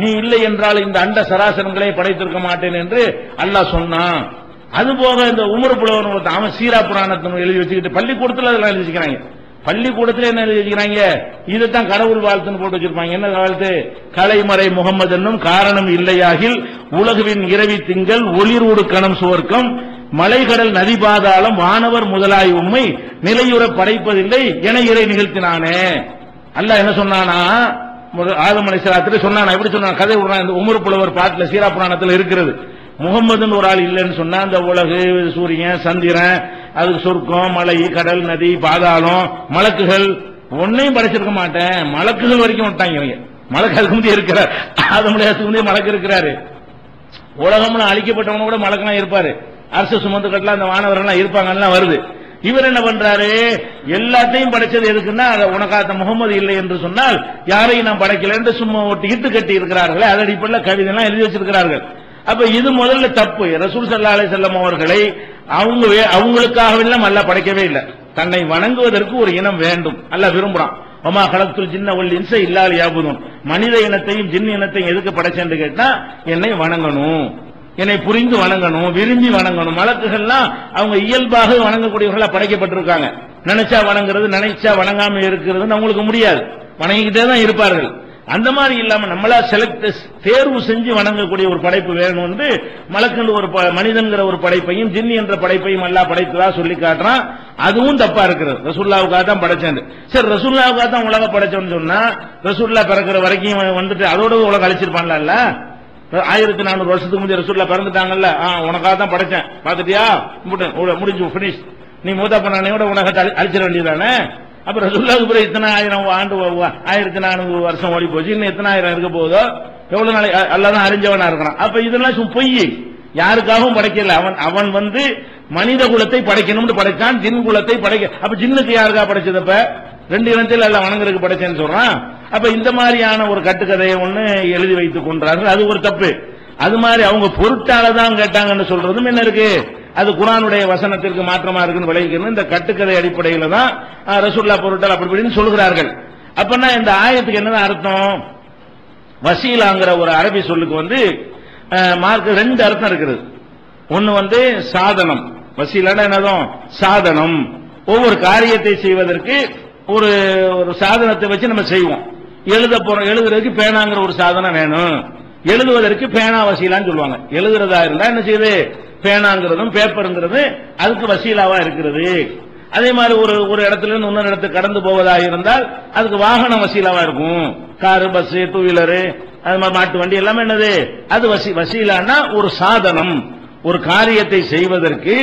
நீ இல்லை என்றால் இந்த அண்ட சராசரங்களை படைத்திருக்க மாட்டேன் என்று அல்லாஹ் சொன்னான். அது போக இந்த உமர் புலவர் அவன் சீரா புராணத்தை எழுதி வச்சுக்கிட்டு பள்ளிக்கூடத்தில் அதெல்லாம் எழுதி வச்சுக்கிறாங்க. பள்ளிக்கூடத்தில் என்ன எழுதி வச்சுக்கிறாங்க? இதுதான் கடவுள் வாழ்த்துன்னு போட்டு வச்சிருப்பாங்க. என்ன வாழ்த்து? கலைமறை முகமது என்னும் காரணம் இல்லையாகில் உலகுவின் இரவி திங்கள் ஒளிரூடு கணம் சுவர்க்கம் மலைகடல் நதி பாதாளம் வானவர் முதலாய் உண்மை நிலையுற படைப்பதில்லை என இறை நிகழ்த்தினானே. அல்லாஹ் என்ன சொன்னானா? ஆதம் அலைஹிஸ்ஸலாத்துல சொன்னானா? எப்படி சொன்னான்? கதை விடுறான் இந்த உமர் புலவர் பாட்டுல சீரா புராணத்துல இருக்கிறது. முகம்மதுன்னு ஒரு ஆள் இல்லைன்னு சொன்னா அந்த உலகு சூரியன் சந்திரன் அதுக்கு சொர்க்கம் மலை கடல் நதி பாதாளம் மலக்குகள் ஒன்னையும் படைச்சிருக்க மாட்டேன். மலக்குகள் வரைக்கும் விட்டாங்க இவங்க. மலக்கு முந்தைய இருக்கிறார். ஆதமுடையாத்துக்கு முந்தைய மலக்கு இருக்கிறாரு. உலகம்னு அழிக்கப்பட்டவங்க கூட மலக்கெல்லாம் இருப்பாரு. அரசு சுமந்து கட்டலாம் அந்த வானவர்கள்லாம் இருப்பாங்கலாம் வருது. இவர் என்ன பண்றாரு? எல்லாத்தையும் படைச்சது எதுக்குன்னா அதை உனக்காத்த முகமது இல்லை என்று சொன்னால் யாரையும் நான் படைக்கல என்று சும்மா ஒட்டி இட்டு கட்டி இருக்கிறார்களே அது அடிப்படையில் கவிதை எல்லாம் எழுதி வச்சிருக்கிறார்கள். அப்ப இது முதல்ல தப்பு. ரசூல் சல்லா அலி செல்லம் அவர்களை அவங்க வே- அவங்களுக்காகவெல்லாம் அல்ல படைக்கவே இல்லை. தன்னை வணங்குவதற்கு ஒரு இனம் வேண்டும். அல்ல விரும்புறான். ஒமா கலத்துல் சின்ன ஒல் இன்சை இல்லாத யாபுதும் மனித இனத்தையும் ஜின் இனத்தையும் எதுக்கு படைச்சேன்னு கேட்டா என்னை வணங்கணும். என்னை புரிந்து வணங்கணும் விரும்பி வணங்கணும். மலக்குகள்லாம் அவங்க இயல்பாக வணங்கக்கூடியவர்களா படைக்கப்பட்டிருக்காங்க. நினைச்சா வணங்குறது நினைச்சா வணங்காம இருக்கிறதுன்னு அவங்களுக்கு முடியாது. வணங்கிக்கிட்டே தான் இருப்பார்கள். அந்த மாதிரி இல்லாம நம்மளா செலக்ட் தேர்வு செஞ்சு வணங்கக்கூடிய ஒரு படைப்பு வேணும் வந்து மலக்குன்னு ஒரு ப- மனிதன்கிற ஒரு படைப்பையும் ஜின்னி என்ற படைப்பையும் எல்லாம் படைத்ததா சொல்லி காட்டுறான். அதுவும் தப்பா இருக்கிறது. ரசூல்லாவுக்காக தான் படைச்சேன் சரி ரசூல்லாவுக்காக தான் உலக படைச்சோம்னு சொன்னா ரசூல்லா பிறக்கிற வரைக்கும் வந்துட்டு அதோட உலகம் அழிச்சிருப்பான்ல ஆயிரத்தி நானூறு வருஷத்துக்கு முந்தைய ரசூல்லா பிறந்துட்டாங்கல்ல. உனக்காக தான் படைச்சேன். பாத்துட்டியா கும்பிட்டேன். முடிஞ்சு பினிஷ் நீ மூத்தா பண்ணானோட உனக்கு அழிச்சிட வேண்டியதானே அப்ப ரசூல்லாவுக்கு பிறகு இத்தனை ஆயிரம் ஆண்டு ஆயிரத்தி நானூறு வருஷம் ஓடி போச்சு. இன்னும் எத்தனை ஆயிரம் இருக்க போதோ எவ்வளவு நாளை அல்லாதான் அறிஞ்சவனா இருக்கிறான். அப்ப இதெல்லாம் சும்மா பொய். யாருக்காகவும் படைக்கல. அவன் அவன் வந்து மனித குலத்தை படைக்கணும்னு படைச்சான். ஜின் குலத்தை படைக்க அப்ப ஜின்னுக்கு யாருக்கா படைச்சதப்ப ரெண்டு இனத்தில் எல்லாம் வணங்குறதுக்கு படைச்சேன்னு சொல்றான். அப்ப இந்த மாதிரியான ஒரு கட்டுக்கதையை ஒண்ணு எழுதி வைத்துக் கொண்டார்கள். அது ஒரு தப்பு. அது மாதிரி அவங்க பொருட்டால தான் கேட்டாங்கன்னு சொல்றதும் என்ன இருக்கு? அது குரானுடைய வசனத்திற்கு மாற்றமா இருக்குன்னு விளைவிக்கணும் இந்த கட்டுக்கதை அடிப்படையில தான் ரசுல்லா பொருட்டால் அப்படி இப்படின்னு சொல்கிறார்கள். அப்பனா இந்த ஆயத்துக்கு என்னதான் அர்த்தம்? வசீலாங்கிற ஒரு அரபி சொல்லுக்கு வந்து மார்க் ரெண்டு அர்த்தம் இருக்குது. ஒன்னு வந்து சாதனம். வசீலான என்னதும்? சாதனம். ஒவ்வொரு காரியத்தை செய்வதற்கு ஒரு ஒரு சாதனத்தை வச்சு நம்ம செய்வோம். எழுத போறோம் எழுதுறதுக்கு பேனாங்கிற ஒரு சாதனம் வேணும். எழுதுவதற்கு பேனா வசீலான்னு சொல்லுவாங்க. எழுதுறதா இருந்தா என்ன செய்யுது? பேனாங்கிறதும் பேப்பருங்கிறது அதுக்கு வசீலாவா இருக்கிறது. அதே மாதிரி ஒரு ஒரு இடத்துல இருந்து இன்னொரு இடத்துக்கு கடந்து போவதாக இருந்தால் அதுக்கு வாகனம் வசீலாவா இருக்கும். காரு பஸ் டூ வீலரு அது மாதிரி மாட்டு வண்டி எல்லாமே என்னது? அது வசி வசீலானா ஒரு சாதனம். ஒரு காரியத்தை செய்வதற்கு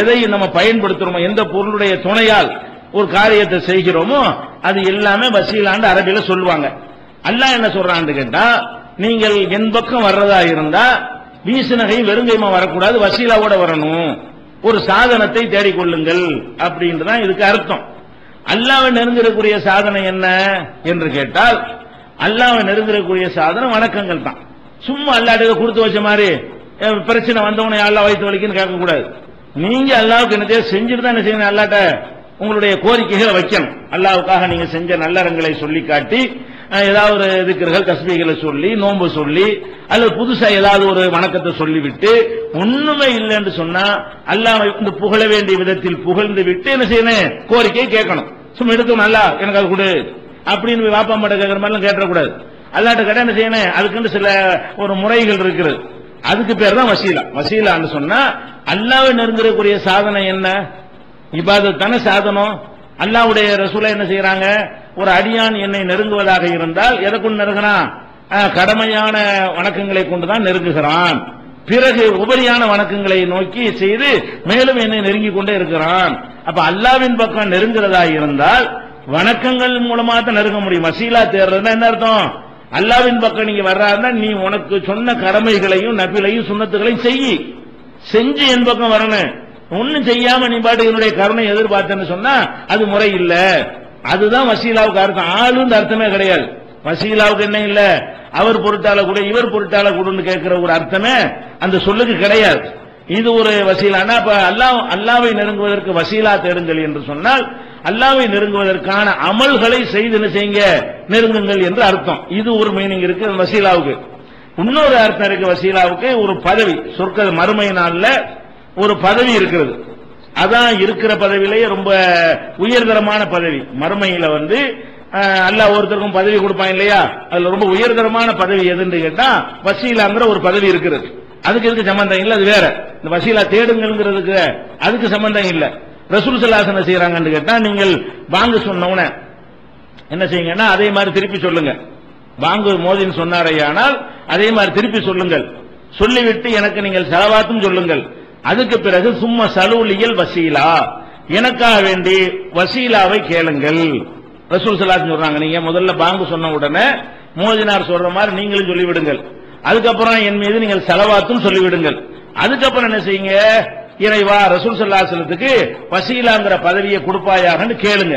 எதை நம்ம பயன்படுத்துறோமோ எந்த பொருளுடைய துணையால் ஒரு காரியத்தை செய்கிறோமோ அது எல்லாமே வசீலான்னு அரபியில சொல்லுவாங்க. அல்லாஹ் என்ன சொல்றான்னு கேட்டா நீங்கள் என் பக்கம் வர்றதா இருந்தா வீசுநகை வெறுங்கைமா வரக்கூடாது வசீலாவோட வரணும். ஒரு சாதனத்தை தேடிக்கொள்ளுங்கள் அப்படின்றதான் இதுக்கு அர்த்தம். அல்லாவை நெருங்கிடக்கூடிய சாதனை என்ன என்று கேட்டால் அல்லாவை நெருங்கிடக்கூடிய சாதனம் வணக்கங்கள் தான். சும்மா அல்லாட்ட கொடுத்து வச்ச மாதிரி பிரச்சனை வந்தவனை அல்லா வயிற்று வலிக்குன்னு கேட்கக்கூடாது. நீங்க அல்லாவுக்கு என்ன செஞ்சுட்டு தான் என்ன செய்யணும் அல்லாட்ட உங்களுடைய கோரிக்கைகளை வைக்கணும். அல்லாவுக்காக நீங்க செஞ்ச நல்லறங்களை சொல்லி காட்டி ஏதாவது ஒரு திக்கர்கள் சொல்லி நோன்பு சொல்லி அல்லது புதுசா ஏதாவது ஒரு வணக்கத்தை சொல்லிவிட்டு ஒண்ணுமே இல்லைன்னு சொன்னா அல்லாஹ் இந்த புகழ வேண்டிய விதத்தில் புகழ்ந்து விட்டு என்ன செய்யணும்? கோரிக்கை கேட்கணும். சும்மா எடுத்து நல்லா எனக்கு அது கொடு. அப்படின்னு போய் வாப்பா மாட்ட கேட்கற மாதிரிலாம் கேட்டக்கூடாது அல்லாட்ட கடை என்ன செய்யணும்? அதுக்குன்னு சில ஒரு முறைகள் இருக்குது. அதுக்கு பேர் தான் வசீலா. வசீலான்னு சொன்னா அல்லாவை நெருங்கக்கூடிய சாதனை என்ன? இபாதத்தான சாதனம். அல்லாவுடைய ரசூலை என்ன செய்யறாங்க ஒரு அடியான் என்னை நெருங்குவதாக இருந்தால் எதை கொண்டு நெருங்கினான் கடமையான வணக்கங்களை கொண்டுதான் நெருங்குகிறான். பிறகு உபரியான வணக்கங்களை நோக்கி செய்து மேலும் என்னை நெருங்கிக் கொண்டே இருக்கிறான். அப்ப அல்லாவின் பக்கம் நெருங்குறதா இருந்தால் வணக்கங்கள் மூலமா தான் நெருங்க முடியும். வசீலா தேர்றதுன்னா என்ன அர்த்தம்? அல்லாவின் பக்கம் நீங்க வர்றாருன்னா நீ உனக்கு சொன்ன கடமைகளையும் நபிலையும் சுண்ணத்துகளையும் செய் செஞ்சு என் பக்கம் வரணும். ஒன்னும் செய்யாம நீ பாட்டு என்னுடைய கருணை எதிர்பார்த்தேன்னு சொன்னா அது முறை இல்ல. அதுதான் வசீலாவுக்கு அர்த்தம். ஆளுன்னு அர்த்தமே கிடையாது. வசீலாவுக்கு என்ன இல்ல? அவர் பொருட்டால கூட இவர் பொருட்டால கூடன்னு கேட்கிற ஒரு அர்த்தமே அந்த சொல்லுக்கு கிடையாது. இது ஒரு வசீலானா இப்ப அல்லாஹ் அல்லாவை நெருங்குவதற்கு வசீலா தேடுங்கள் என்று சொன்னால் அல்லாவை நெருங்குவதற்கான அமல்களை செய்து என்ன செய்யுங்க? நெருங்குங்கள் என்று அர்த்தம். இது ஒரு மீனிங் இருக்கு வசீலாவுக்கு. இன்னொரு அர்த்தம் இருக்கு வசீலாவுக்கு. ஒரு பதவி சொற்க மறுமை நாளில் ஒரு பதவி இருக்கிறது. அதான் இருக்கிற பதவியிலேயே ரொம்ப உயர்தரமான பதவி. மறுமையில வந்து அல்ல ஒருத்தருக்கும் பதவி கொடுப்பான் இல்லையா? அதுல ரொம்ப உயர்தரமான பதவி எதுன்னு கேட்டா வசீலாங்கிற ஒரு பதவி இருக்கிறது. அதுக்கு இதுக்கு சம்பந்தம் இல்ல அது வேற. இந்த வசீலா தேடுங்கிறதுக்கு அதுக்கு சம்பந்தம் இல்ல. ரசூல் சல்லாசன செய்யறாங்கன்னு கேட்டா நீங்கள் வாங்க சொன்ன என்ன செய்யுங்கன்னா அதே மாதிரி திருப்பி சொல்லுங்க. வாங்கு மோதின்னு சொன்னாரையானால் அதே மாதிரி திருப்பி சொல்லுங்கள். சொல்லிவிட்டு எனக்கு நீங்கள் செலவாத்தும் சொல்லுங்கள். அதுக்கு பிறகு சும்மா சலூலியல் வசீலா. எனக்காக வேண்டி வசீலாவை கேளுங்கள். ரசூல் சலாத் சொல்றாங்க நீங்க முதல்ல பாங்கு சொன்ன உடனே மோதினார் சொல்ற மாதிரி நீங்களும் சொல்லிவிடுங்கள். அதுக்கப்புறம் என் மீது நீங்கள் செலவாத்தும் சொல்லிவிடுங்கள். அதுக்கப்புறம் என்ன செய்யுங்க? இறைவா ரசூல் சல்லாசலத்துக்கு வசீலாங்கிற பதவியை கொடுப்பாயாகன்னு கேளுங்க.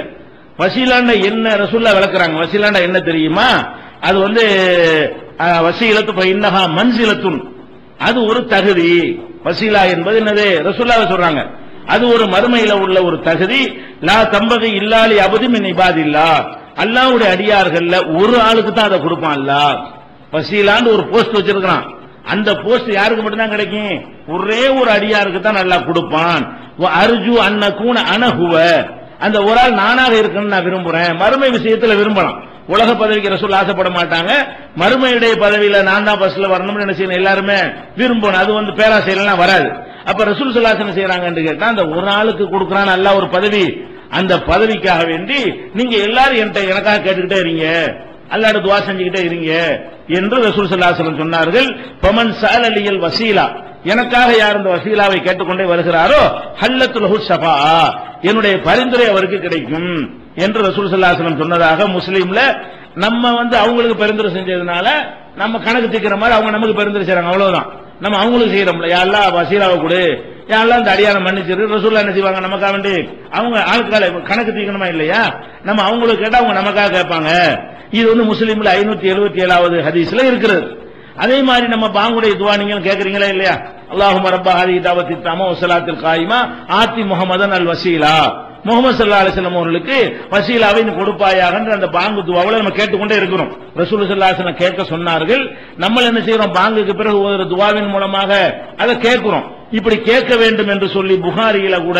வசீலாண்ட என்ன ரசூல்லா விளக்குறாங்க? வசீலாண்ட என்ன தெரியுமா? அது வந்து வசீலத்து இப்ப இன்னஹா மன்சிலத்துன். அது ஒரு தகுதி. வசீலா என்பது என்னது? ரசூல்லாவை சொல்றாங்க. அது ஒரு மறுமையில உள்ள ஒரு தகுதி. லா தம்பகை இல்லாலி அபதி மின் இபாதில்லா. அல்லாவுடைய அடியார்கள்ல ஒரு ஆளுக்கு தான் அதை கொடுப்பான் அல்லாஹ் வசீலான்னு ஒரு போஸ்ட் வச்சிருக்கான் அந்த போஸ்ட் யாருக்கு மட்டும்தான் கிடைக்கும்? ஒரே ஒரு அடியாருக்கு தான் நல்லா கொடுப்பான். வ அர்ஜு அன்னகூன அனகுவ அந்த ஒரு ஆள் நானாக இருக்கணும்னு நான் விரும்புறேன். மறுமை விஷயத்துல விரும்பலாம். உலக பதவிக்கு ரசூல் ஆசைப்பட மாட்டாங்க. மறுமையுடைய பதவியில நான் தான் பஸ்ல வரணும்னு என்ன செய்யணும் எல்லாருமே விரும்பணும் அது வந்து பேராசையிலாம் வராது. அப்ப ரசூல் சுல்லாசன செய்யறாங்கன்னு கேட்டா அந்த ஒரு ஆளுக்கு கொடுக்கறான் நல்லா ஒரு பதவி. அந்த பதவிக்காக வேண்டி நீங்க எல்லாரும் என்கிட்ட எனக்காக கேட்டுக்கிட்டே இருங்க. அல்லாட துவா செஞ்சுக்கிட்டே இருங்க என்று ரசூல் சல்லாசலம் சொன்னார்கள். பமன் சாலலியல் வசீலா எனக்காக யார் இந்த வசீலாவை கேட்டுக்கொண்டே வருகிறாரோ ஹல்லத்துல் சபா என்னுடைய பரிந்துரை அவருக்கு கிடைக்கும். என்று ரசூல் சல்லாசலம் சொன்னதாக முஸ்லீம்ல நம்ம வந்து அவங்களுக்கு பெருந்துரை செஞ்சதுனால நம்ம கணக்கு தீக்கிற மாதிரி அவங்க நமக்கு பெருந்துரை செய்றாங்க. அவ்வளவுதான். நம்ம அவங்களுக்கு செய்யறோம்ல. யாரெல்லாம் வசீலாவை கொடு. யாரெல்லாம் இந்த அடியான மன்னிச்சிரு. ரசூல்லா என்ன செய்வாங்க? நமக்காக வேண்டி அவங்க ஆட்கால கணக்கு தீக்கணுமா இல்லையா? நம்ம அவங்களுக்கு கேட்டா அவங்க நமக்காக கேட்பாங்க. இது வந்து முஸ்லீம்ல ஐநூத்தி எழுபத்தி ஏழாவது ஹதீஸ்ல இருக்கிறது அதே மாதிரி நம்ம பாங்குடைய துவா நீங்க கேக்குறீங்களா இல்லையா? அல்லாஹு ரப்பா ஹதி தாவத்தி தாமோ வசலாத்தில் காயிமா ஆத்தி முகமதன் அல் வசீலா. முகமது சல்லா அலிஸ்லாம் அவர்களுக்கு வசீலாவை நீ கொடுப்பாயாக அந்த பாங்கு துவாவில் நம்ம கேட்டுக்கொண்டே இருக்கிறோம். ரசூல் சல்லாஹலம் கேட்க சொன்னார்கள் நம்ம என்ன செய்யறோம் பாங்குக்கு பிறகு ஒரு துவாவின் மூலமாக அதை கேட்கிறோம். இப்படி கேட்க வேண்டும் என்று சொல்லி புகாரியில கூட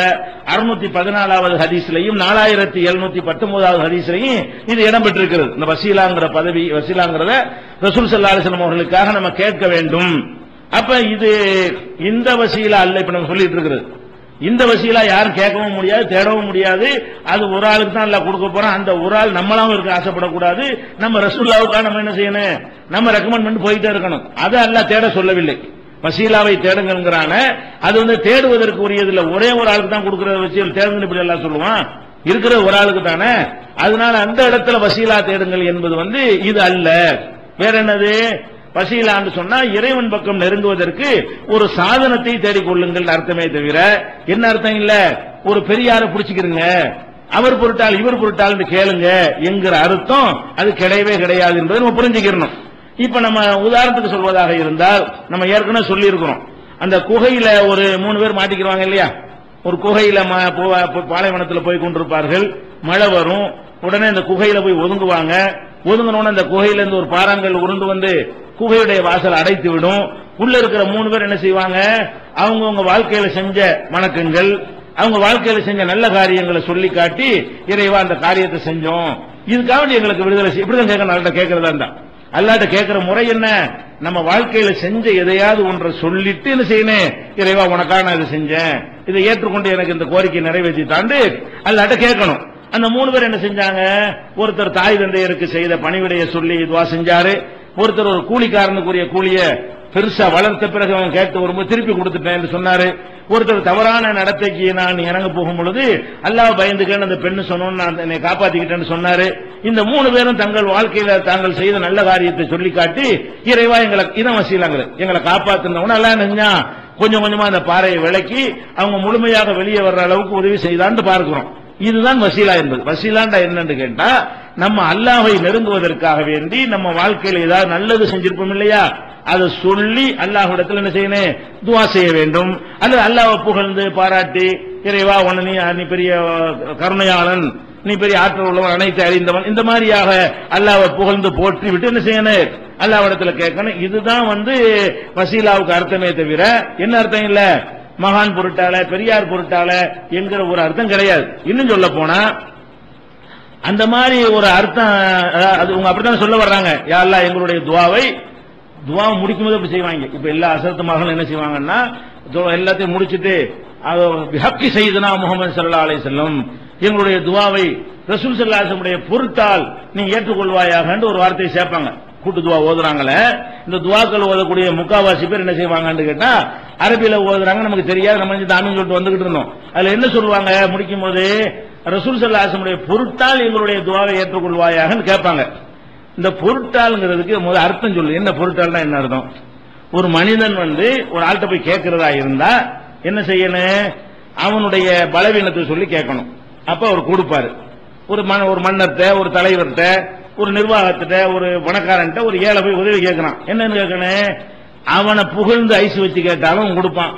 அறுநூத்தி பதினாலாவது ஹதீஸ்லையும் நாலாயிரத்தி எழுநூத்தி பத்தொன்பதாவது ஹதீஸ்லையும் இது இடம்பெற்றிருக்கிறது. இந்த வசீலாங்கிற பதவி வசீலாங்கிறத ரசூல் சல்லா அலிஸ்லாம் அவர்களுக்காக நம்ம கேட்க வேண்டும். அப்ப இது இந்த வசீலா அல்ல இப்ப நம்ம சொல்லிட்டு இருக்கிறது. இந்த வசீலா யாரும் கேட்கவும் முடியாது தேடவும் முடியாது. அது ஒரு ஆளுக்கு தான் எல்லாம் கொடுக்க போறோம். அந்த ஒரு ஆள் நம்மளாவும் இருக்க ஆசைப்படக்கூடாது. நம்ம ரசூல்லாவுக்காக நம்ம என்ன செய்யணும்? நம்ம ரெக்கமெண்ட் பண்ணி போயிட்டே இருக்கணும். அதை எல்லாம் தேட சொல்லவில்லை. வசீலாவை தேடுங்கிறான அது வந்து தேடுவதற்கு உரியது ஒரே ஒரு ஆளுக்கு தான் கொடுக்குற வச்சு தேடுங்க இப்படி எல்லாம் சொல்லுவான். இருக்கிற ஒரு ஆளுக்கு தானே. அதனால அந்த இடத்துல வசீலா தேடுங்கள் என்பது வந்து இது அல்ல. வேற என்னது? பசியிலான்னு சொன்னா இறைவன் பக்கம் நெருங்குவதற்கு ஒரு சாதனத்தை தேடிக்கொள்ளுங்கள் அர்த்தமே தவிர என்ன அர்த்தம் இல்ல? ஒரு பெரியாரை பிடிச்சுக்கிறங்க அவர் பொருட்டால் இவர் பொருட்டால் கேளுங்க என்கிற அர்த்தம் அது கிடையவே கிடையாது என்பதை நம்ம புரிஞ்சுக்கிறணும் இப்ப நம்ம உதாரணத்துக்கு சொல்வதாக இருந்தால் நம்ம ஏற்கனவே சொல்லி இருக்கிறோம் அந்த குகையில ஒரு மூணு பேர் மாட்டிக்கிறாங்க இல்லையா? ஒரு குகையில பாலைவனத்தில் போய் கொண்டிருப்பார்கள். மழை வரும். உடனே இந்த குகையில போய் ஒதுங்குவாங்க. ஒதுங்கினோட அந்த குகையில இருந்து ஒரு பாறாங்கல் உருண்டு வந்து குகையுடைய வாசல் அடைத்து விடும் உள்ள இருக்கிற மூணு பேர் என்ன செய்வாங்க? அவங்கவுங்க வாழ்க்கையில செஞ்ச வணக்கங்கள் அவங்க வாழ்க்கையில செஞ்ச நல்ல காரியங்களை சொல்லி காட்டி இறைவா அந்த காரியத்தை செஞ்சோம். இதுக்காக எங்களுக்கு விடுதலை செய்- இப்படிதான் கேட்கணும் நல்ல கேட்கறதா இருந்தா. அல்லாட்ட கேட்கிற முறை என்ன? நம்ம வாழ்க்கையில செஞ்ச எதையாவது ஒன்றை சொல்லிட்டு என்ன செய்யணும்? இறைவா உனக்காக நான் இதை செஞ்சேன். இதை ஏற்றுக்கொண்டு எனக்கு இந்த கோரிக்கை நிறைவேற்றி தாண்டு அல்லாட்ட கேட்கணும். அந்த மூணு பேர் என்ன செஞ்சாங்க? ஒருத்தர் தாய் தந்தையருக்கு செய்த பணிவிடைய சொல்லி இதுவா செஞ்சாரு. ஒருத்தர் ஒரு கூலிக்காரனுக்குரிய கூலிய பெருசா வளர்த்த பிறகு அவன் கேட்டு வரும்போது திருப்பி கொடுத்துட்டேன் என்று சொன்னாரு. ஒருத்தர் தவறான நடத்தைக்கு நான் இறங்க போகும் பொழுது அல்லாஹ் பயந்துக்கேன் அந்த பெண்ணு சொன்னோன்னு நான் என்னை காப்பாத்திக்கிட்டேன்னு சொன்னாரு. இந்த மூணு பேரும் தங்கள் வாழ்க்கையில தாங்கள் செய்த நல்ல காரியத்தை சொல்லி காட்டி இறைவா எங்களை இனம் வசீலாங்க எங்களை காப்பாத்தினவன எல்லாம் நினைஞ்சா கொஞ்சம் கொஞ்சமா அந்த பாறையை விளக்கி அவங்க முழுமையாக வெளியே வர்ற அளவுக்கு உதவி செய்தான்னு பார்க்கிறோம். இதுதான் வசீலா என்பது. வசீலாண்டா என்னன்னு கேட்டா நம்ம அல்லாஹை நெருங்குவதற்காக வேண்டி நம்ம வாழ்க்கையில ஏதாவது நல்லது செஞ்சிருப்போம் இல்லையா? அதை சொல்லி அல்லாஹிடத்தில் என்ன செய்யணும் துவா செய்ய வேண்டும். அல்லது அல்லாவை புகழ்ந்து பாராட்டி இறைவா உன நீ நீ பெரிய கருணையாளன் நீ பெரிய ஆற்றல் உள்ளவன் அனைத்து அறிந்தவன் இந்த மாதிரியாக அல்லாவை புகழ்ந்து போற்றி விட்டு என்ன செய்யணும் அல்லாவிடத்துல கேட்கணும். இதுதான் வந்து வசீலாவுக்கு அர்த்தமே தவிர என்ன அர்த்தம் இல்லை? மகான் பொருட்டால பெரியார் பொருட்டால என்கிற ஒரு அர்த்தம் கிடையாது. இன்னும் சொல்ல போனா அந்த மாதிரி ஒரு அர்த்தம் அது உங்க அப்படித்தான் சொல்ல வர்றாங்க. யாரெல்லாம் எங்களுடைய துவாவை துவா முடிக்கும் போது அப்படி செய்வாங்க. இப்ப எல்லா அசரத்து மகளும் என்ன செய்வாங்கன்னா எல்லாத்தையும் முடிச்சிட்டு ஹக்கி செய்தனா முகமது சல்லா அலை செல்லம் எங்களுடைய துவாவை ரசூல் சல்லாசனுடைய பொருட்டால் நீ ஏற்றுக்கொள்வாயாக ஒரு வார்த்தையை சேர்ப்பாங்க. கூட்டு துவா ஓதுறாங்களே இந்த துவாக்கள் ஓதக்கூடிய முக்காவாசி பேர் என்ன செய்வாங்கன்னு கேட்டா அரபியில ஓதுறாங்க நமக்கு தெரியாது நம்ம இந்த சொல்லிட்டு வந்துகிட்டு இருந்தோம். அதுல என்ன சொல்லுவாங்க? முடிக்கும் போது ரசூல் சல்லாசனுடைய பொருட்டால் எங்களுடைய துவாவை ஏற்றுக்கொள்வாயாகன்னு கேட்பாங்க. இந்த பொருட்டாளுங்கிறதுக்கு முதல் அர்த்தம் சொல்லு. என்ன பொருட்டாள்னா என்ன அர்த்தம்? ஒரு மனிதன் வந்து ஒரு ஆள்கிட்ட போய் கேட்கிறதா இருந்தா என்ன செய்யணும்? அவனுடைய பலவீனத்தை சொல்லி கேட்கணும். அப்ப அவர் கொடுப்பாரு. ஒரு மன ஒரு மன்னர்கிட்ட ஒரு தலைவர்கிட்ட ஒரு நிர்வாகத்திட்ட ஒரு பணக்காரன்ட்ட ஒரு ஏழை போய் உதவி கேட்கிறான். என்னன்னு கேட்கணும் அவனை புகழ்ந்து ஐஸ் வச்சு கேட்டாலும் கொடுப்பான்.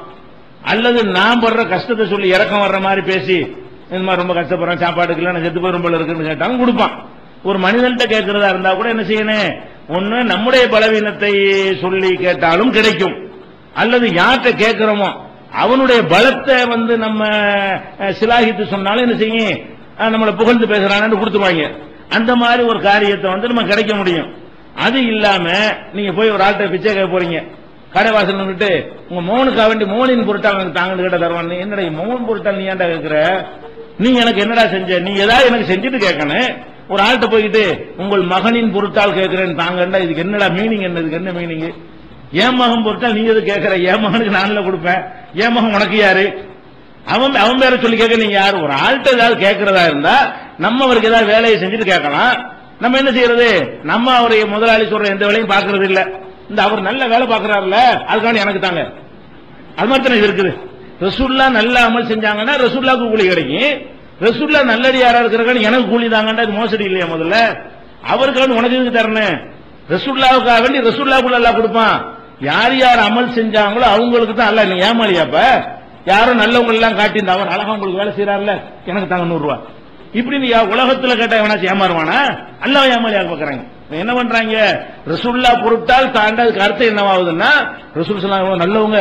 அல்லது நான் படுற கஷ்டத்தை சொல்லி இறக்கம் வர்ற மாதிரி பேசி இந்த மாதிரி ரொம்ப கஷ்டப்படுறேன் சாப்பாடுக்கு இல்லை செத்து போய் ரொம்ப இருக்குன்னு கேட்டாலும் கொடுப்பான். ஒரு மனிதன்கிட்ட கேட்கறதா இருந்தா கூட என்ன செய்யணும் ஒண்ணு நம்முடைய பலவீனத்தை சொல்லி கேட்டாலும் கிடைக்கும். அல்லது யார்கிட்ட கேட்கிறோமோ அவனுடைய பலத்தை வந்து நம்ம சிலாகித்து சொன்னாலும் என்ன செய்யும்? நம்மளை புகழ்ந்து பேசுறான்னு கொடுத்துருவாங்க. அந்த மாதிரி ஒரு காரியத்தை வந்து நம்ம கிடைக்க முடியும். அது இல்லாம நீங்க போய் ஒரு ஆள்கிட்ட பிச்சை கேட்க போறீங்க. கடை வாசல் நின்னுட்டு உங்க மோனுக்காக வேண்டி மோனின் பொருட்டால் எனக்கு தாங்கன்னு கேட்ட தருவான் என்னடா மோன் பொருட்டால் நீ ஏன்டா கேட்கிற நீ எனக்கு என்னடா செஞ்ச? நீ ஏதாவது எனக்கு செஞ்சுட்டு கேட்கணும் ஒரு ஆள்கிட்ட போய்கிட்டு உங்கள் மகனின் பொருட்டால் கேட்கிறேன் தாங்கண்டா. இதுக்கு என்னடா மீனிங் என்ன? இதுக்கு என்ன மீனிங் என் மகன் பொருட்டால் நீ எது கேட்கிற என் மகனுக்கு நானில் கொடுப்பேன். என் மகன் உனக்கு யாரு? அவன் அவன் பேரை சொல்லி கேட்க நீங்க யாரு? ஒரு ஆள்கிட்ட ஏதாவது கேட்கறதா இருந்தா நம்ம அவருக்கு ஏதாவது வேலையை செஞ்சுட்டு கேட்கலாம். நம்ம என்ன செய்யறது? நம்ம அவருடைய முதலாளி சொல்ற எந்த வேலையும் பாக்குறது இல்ல. இந்த அவர் நல்ல வேலை பாக்குறாருல அதுக்கான எனக்கு தாங்க அது மாதிரி தானே இருக்குது. ரசூல்லா நல்ல அமல் செஞ்சாங்கன்னா ரசூல்லாவுக்கு கூலி கிடைக்கும். ரசூல்லா நல்லடியாரா இருக்கிறாங்க எனக்கு கூலி தாங்கண்டா இது மோசடி இல்லையா முதல்ல? அவருக்கான உனக்கு எதுக்கு தரணும் ரசூல்லாவுக்காக வேண்டி ரசூல்லாவுக்குள்ள எல்லாம் கொடுப்பான். யார் யார் அமல் செஞ்சாங்களோ அவங்களுக்கு தான் அல்ல நீ ஏமாளியாப்ப. யாரும் நல்லவங்க எல்லாம் காட்டி இந்த அவர் அழகா உங்களுக்கு வேலை செய்யறாருல எனக்கு தாங்க நூறு ரூபாய். இப்படி நீ உலகத்தில் உலகத்துல கேட்டா எவனாச்சும் ஏமாறுவானா? அல்லாஹ் ஏமாளியாக பாக்குறாங்க. என்ன பண்றாங்க? ரசூல்லா பொருட்டால் தாண்ட அதுக்கு அர்த்தம் என்னவாகுதுன்னா ரசூல் சொல்லாங்க நல்லவங்க.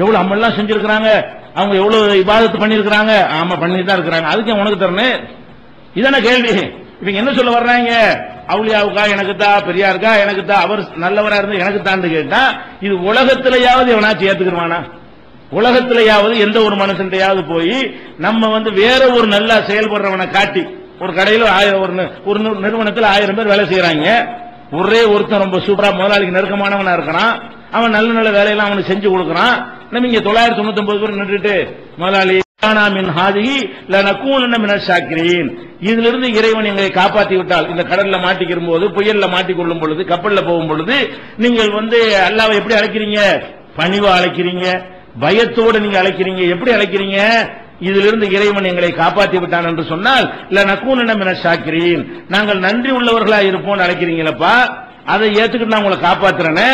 எவ்வளவு அம்மெல்லாம் செஞ்சிருக்கிறாங்க. அவங்க எவ்வளவு இபாதத்து பண்ணிருக்கிறாங்க. ஆமா பண்ணிட்டு தான் இருக்கிறாங்க. அதுக்கு உனக்கு தரணும் இதான கேள்வி. இவங்க என்ன சொல்ல வர்றாங்க? அவுளியாவுக்கா எனக்கு தான் பெரியாருக்கா எனக்கு தான் அவர் நல்லவரா இருந்து எனக்கு தான் கேட்டா இது உலகத்திலேயாவது எவனாச்சும் ஏத்துக்கிறவானா உலகத்திலேயாவது எந்த ஒரு மனுஷன்டையாவது போய் நம்ம வந்து வேற ஒரு நல்லா செயல்படுறவனை காட்டி ஒரு கடையில் ஆயிரம் ஒரு நிறுவனத்தில் ஆயிரம் பேர் வேலை செய்யறாங்க ஒரே ஒருத்தன் ரொம்ப சூப்பரா முதலாளிக்கு நெருக்கமானவனா இருக்கிறான். அவன் நல்ல நல்ல வேலையெல்லாம் அவனுக்கு செஞ்சு கொடுக்கறான். நம்ம இங்க தொள்ளாயிரத்தி தொண்ணூத்தி ஒன்பது பேர் நின்றுட்டு முதலாளி இதுல இருந்து இதிலிருந்து இறைவன் எங்களை காப்பாற்றி விட்டால் இந்த கடல்ல மாட்டிக்கிற போது புயல்ல மாட்டிக்கொள்ளும் பொழுது கப்பல்ல போகும் பொழுது நீங்கள் வந்து அல்லாவை எப்படி அழைக்கிறீங்க? பணிவா அழைக்கிறீங்க. பயத்தோடு நீங்க அழைக்கிறீங்க. எப்படி அழைக்கிறீங்க? இதிலிருந்து இறைவன் எங்களை காப்பாற்றி விட்டான் என்று சொன்னால் இல்ல நக்கூனிடம் என ஷாக்கிரீன் நாங்கள் நன்றி உள்ளவர்களா இருப்போம்னு அழைக்கிறீங்களப்பா. அதை ஏத்துக்கிட்டு நான் உங்களை காப்பாத்துறேன்னு